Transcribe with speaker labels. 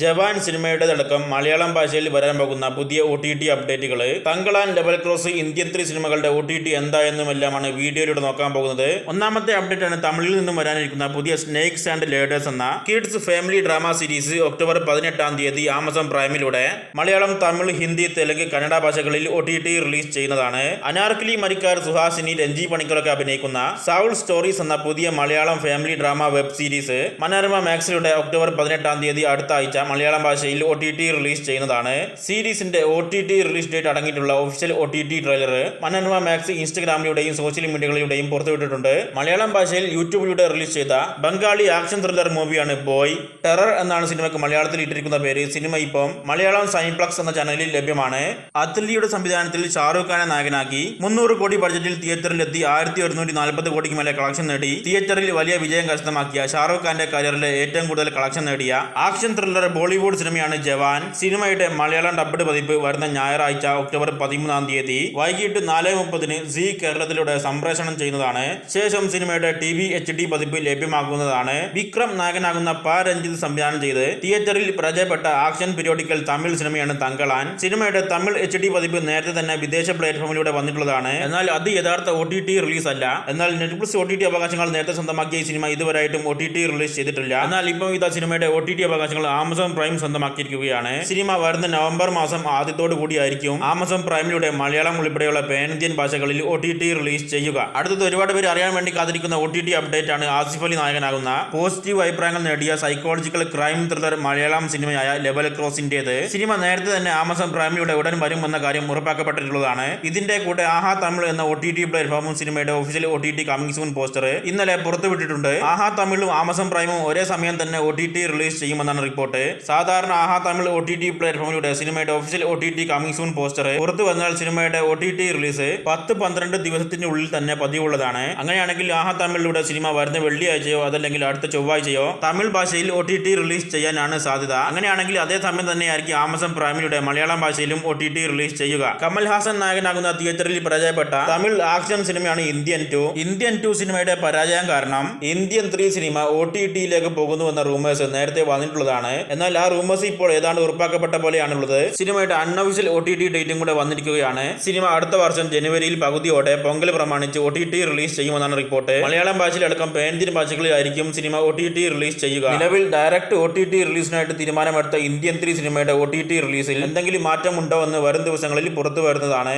Speaker 1: ജവാൻ സിനിമയുടെ സിനിമയുടേതടക്കം മലയാളം ഭാഷയിൽ വരാൻ പോകുന്ന പുതിയ ഒ ടി ടി അപ്ഡേറ്റുകൾ Thangalaan double cross Indian three സിനിമകളുടെ ഒ ടി ടി എന്തായെന്നുമെല്ലാമാണ് വീഡിയോയിലൂടെ നോക്കാൻ പോകുന്നത്. ഒന്നാമത്തെ അപ്ഡേറ്റ് ആണ് തമിഴിൽ നിന്നും വരാനിരിക്കുന്ന പുതിയ സ്നേക്സ് ആൻഡ് ലേഡേഴ്സ് എന്ന kids family drama series October പതിനെട്ടാം തീയതി ആമസോൺ പ്രൈമിലൂടെ മലയാളം തമിഴ് ഹിന്ദി തെലുങ്ക് കന്നഡ ഭാഷകളിൽ ഒ ടി ടി റിലീസ് ചെയ്യുന്നതാണ്. അനാർക്കലി മരിക്കാർ സുഹാസിനി രഞ്ജി പണിക്കറൊക്കെ അഭിനയിക്കുന്ന സൗൾ സ്റ്റോറീസ് എന്ന പുതിയ Malayalam family drama web series Manorama മാക്സിലൂടെ October പതിനെട്ടാം തീയതി അടുത്ത ആഴ്ച മലയാളം ഭാഷയിൽ ഒ ടി ടി റിലീസ് ചെയ്യുന്നതാണ്. സീരീസിന്റെ O T T release date അടങ്ങിയിട്ടുള്ള official O T T trailer Manorama Max ഇൻസ്റ്റഗ്രാമിലൂടെയും social മീഡിയകളിലൂടെയും പുറത്തുവിട്ടിട്ടുണ്ട്. മലയാളം ഭാഷയിൽ യൂട്യൂബിലൂടെ റിലീസ് ചെയ്ത ബംഗാളി ആക്ഷൻ ത്രില്ലർ മൂവിയാണ് ബോയ് ടെറർ എന്നാണ് സിനിമയ്ക്ക് മലയാളത്തിൽ ഇട്ടിരിക്കുന്ന പേര്. സിനിമ ഇപ്പം മലയാളം സൈൻപ്ലക്സ് എന്ന ചാനലിൽ ലഭ്യമാണ്. അത്ലിയുടെ സംവിധാനത്തിൽ ഷാറൂഖ് ഖാനെ നായകനാക്കി മുന്നൂറ് കോടി ബഡ്ജറ്റിൽ തിയേറ്ററിലെത്തി ആയിരത്തി ഒരുന്നൂറ്റി നാൽപ്പത് കോടിക്ക് മേലെ കളക്ഷൻ നേടി. തിയേറ്ററിൽ വലിയ വിജയം കരസ്ഥമാക്കിയ ഷാറൂഖ് ഖാന്റെ കരിയറിലെ ഏറ്റവും കൂടുതൽ കളക്ഷൻ നേടിയ ആക്ഷൻ ത്രില്ലർ ബോളിവുഡ് സിനിമയാണ് ജവാൻ. സിനിമയുടെ മലയാളം ഡബ്ഡ് പതിപ്പ് വരുന്ന ഞായറാഴ്ച ഒക്ടോബർ പതിമൂന്നാം തീയതി വൈകിട്ട് നാല് മുപ്പതിന് സി കേരളത്തിലൂടെ സംപ്രേഷണം ചെയ്യുന്നതാണ്. ശേഷം സിനിമയുടെ ടി വി എച്ച് ഡി പതിപ്പ് ലഭ്യമാകുന്നതാണ്. വിക്രം നായകനാകുന്ന പ രഞ്ജിത്ത് സംവിധാനം ചെയ്ത് തിയേറ്ററിൽ പരാജയപ്പെട്ട ആക്ഷൻ പീരിയോഡിക്കൽ തമിഴ് സിനിമയാണ് തങ്കളാൻ സിനിമയുടെ തമിഴ് എച്ച് ഡി പതിപ്പ് നേരത്തെ തന്നെ വിദേശ പ്ലാറ്റ്ഫോമിലൂടെ വന്നിട്ടുള്ളതാണ്. എന്നാൽ അത് യഥാർത്ഥ ഒ ടി ടി റിലീസ് അല്ല എന്നാൽ നെറ്റ്ഫ്ലിക്സ് ഒ ടി ടി അവകാശങ്ങൾ നേരത്തെ സ്വന്തമാക്കിയ ഈ സിനിമ ഇതുവരെയായിട്ടും ഒ ടി ടി റിലീസ് ചെയ്തിട്ടില്ല. എന്നാൽ ഇപ്പോൾ ഇതാ സിനിമയുടെ ഒ ടി ടി അവകാശങ്ങൾ ആമസോൺ പ്രൈം സ്വന്തമാക്കിയിരിക്കുകയാണ്. സിനിമ വരുന്ന നവംബർ മാസം ആദ്യത്തോടു കൂടിയായിരിക്കും ആമസോൺ പ്രൈമിലൂടെ മലയാളം ഉൾപ്പെടെയുള്ള പേനന്ത്യൻ ഭാഷകളിൽ ഒ ടി ടി റിലീസ് ചെയ്യുക. അടുത്തത് ഒരുപാട് പേര് അറിയാൻ വേണ്ടി കാത്തിരിക്കുന്ന ഒ ടി ടി അപ്ഡേറ്റ് ആണ് ആസിഫ് അലി നായകനാകുന്ന പോസിറ്റീവ് അഭിപ്രായങ്ങൾ നേടിയ സൈക്കോളജിക്കൽ ക്രൈം ത്രില്ലർ മലയാളം സിനിമയായ ലെവൽ ക്രോസിന്റേത് സിനിമ നേരത്തെ തന്നെ ആമസോൺ പ്രൈമിലൂടെ ഉടൻ വരുമെന്ന കാര്യം ഉറപ്പാക്കപ്പെട്ടിട്ടുള്ളതാണ്. ഇതിന്റെ കൂടെ ആഹാ തമിഴ് എന്ന ഒ ടി ടി പ്ലാറ്റ്ഫോമും സിനിമയുടെ official O T T coming soon poster ഇന്നലെ പുറത്തുവിട്ടിട്ടുണ്ട്. ആഹാ തമിഴും ആമസോൺ പ്രൈമും ഒരേ സമയം തന്നെ ഒ ടി ടി റിലീസ് ചെയ്യുമെന്നാണ് റിപ്പോർട്ട് സാധാരണ Aha Tamil O T T പ്ലാറ്റ്ഫോമിലൂടെ സിനിമയുടെ official O T T coming soon poster പുറത്തു വന്നാൽ സിനിമയുടെ ഒ ടി ടി റിലീസ് പത്ത് പന്ത്രണ്ട് ദിവസത്തിന്റെ ഉള്ളിൽ തന്നെ പതിവുള്ളതാണ്. അങ്ങനെയാണെങ്കിൽ ആഹാ തമിഴിലൂടെ സിനിമ വരുന്ന വെള്ളിയാഴ്ചയോ അതല്ലെങ്കിൽ അടുത്ത ചൊവ്വാഴ്ചയോ തമിഴ് ഭാഷയിൽ ഒ ടി ടി റിലീസ് ചെയ്യാനാണ് സാധ്യത. അങ്ങനെയാണെങ്കിൽ അതേ സമയം തന്നെയായിരിക്കും ആമസോൺ പ്രൈമിലൂടെ മലയാളം ഭാഷയിലും ഒ ടി ടി റിലീസ് ചെയ്യുക. കമൽ ഹാസൻ നായകനാകുന്ന തിയേറ്ററിൽ പരാജയപ്പെട്ട തമിഴ് ആക്ഷൻ സിനിമയാണ് ഇന്ത്യൻ ടു. ഇന്ത്യൻ ടു സിനിമയുടെ പരാജയം കാരണം ഇന്ത്യൻ ത്രീ സിനിമ ഒ ടി ടിയിലേക്ക് പോകുന്നുവെന്ന റൂമേഴ്സ് നേരത്തെ വന്നിട്ടുള്ളതാണ്. എന്നാൽ ആ റൂമേഴ്സ് ഇപ്പോൾ ഏതാണ്ട് ഉറപ്പാക്കപ്പെട്ട പോലെയാണുള്ളത്. സിനിമയുടെ അൺഒഫീഷ്യൽ ഒ ടി ടി ഡേറ്റും കൂടെ വന്നിരിക്കുകയാണ്. സിനിമ അടുത്ത വർഷം ജനുവരിയിൽ പകുതിയോടെ പൊങ്കൽ പ്രമാണിച്ച് ഒ ടി ടി റിലീസ് ചെയ്യുമെന്നാണ് റിപ്പോർട്ട്. മലയാളം ഭാഷയിലടക്കം പേന്തിൻ ഭാഷകളിലായിരിക്കും സിനിമ ഒ ടി ടി റിലീസ് ചെയ്യുക. നിലവിൽ ഡയറക്റ്റ് ഒ ടി ടി റിലീസിനായിട്ട് തീരുമാനമെടുത്ത ഇന്ത്യൻ ത്രീ സിനിമയുടെ ഒ ടി ടി റിലീസിൽ എന്തെങ്കിലും മാറ്റമുണ്ടോ എന്ന് വരും ദിവസങ്ങളിൽ പുറത്തു വരുന്നതാണ്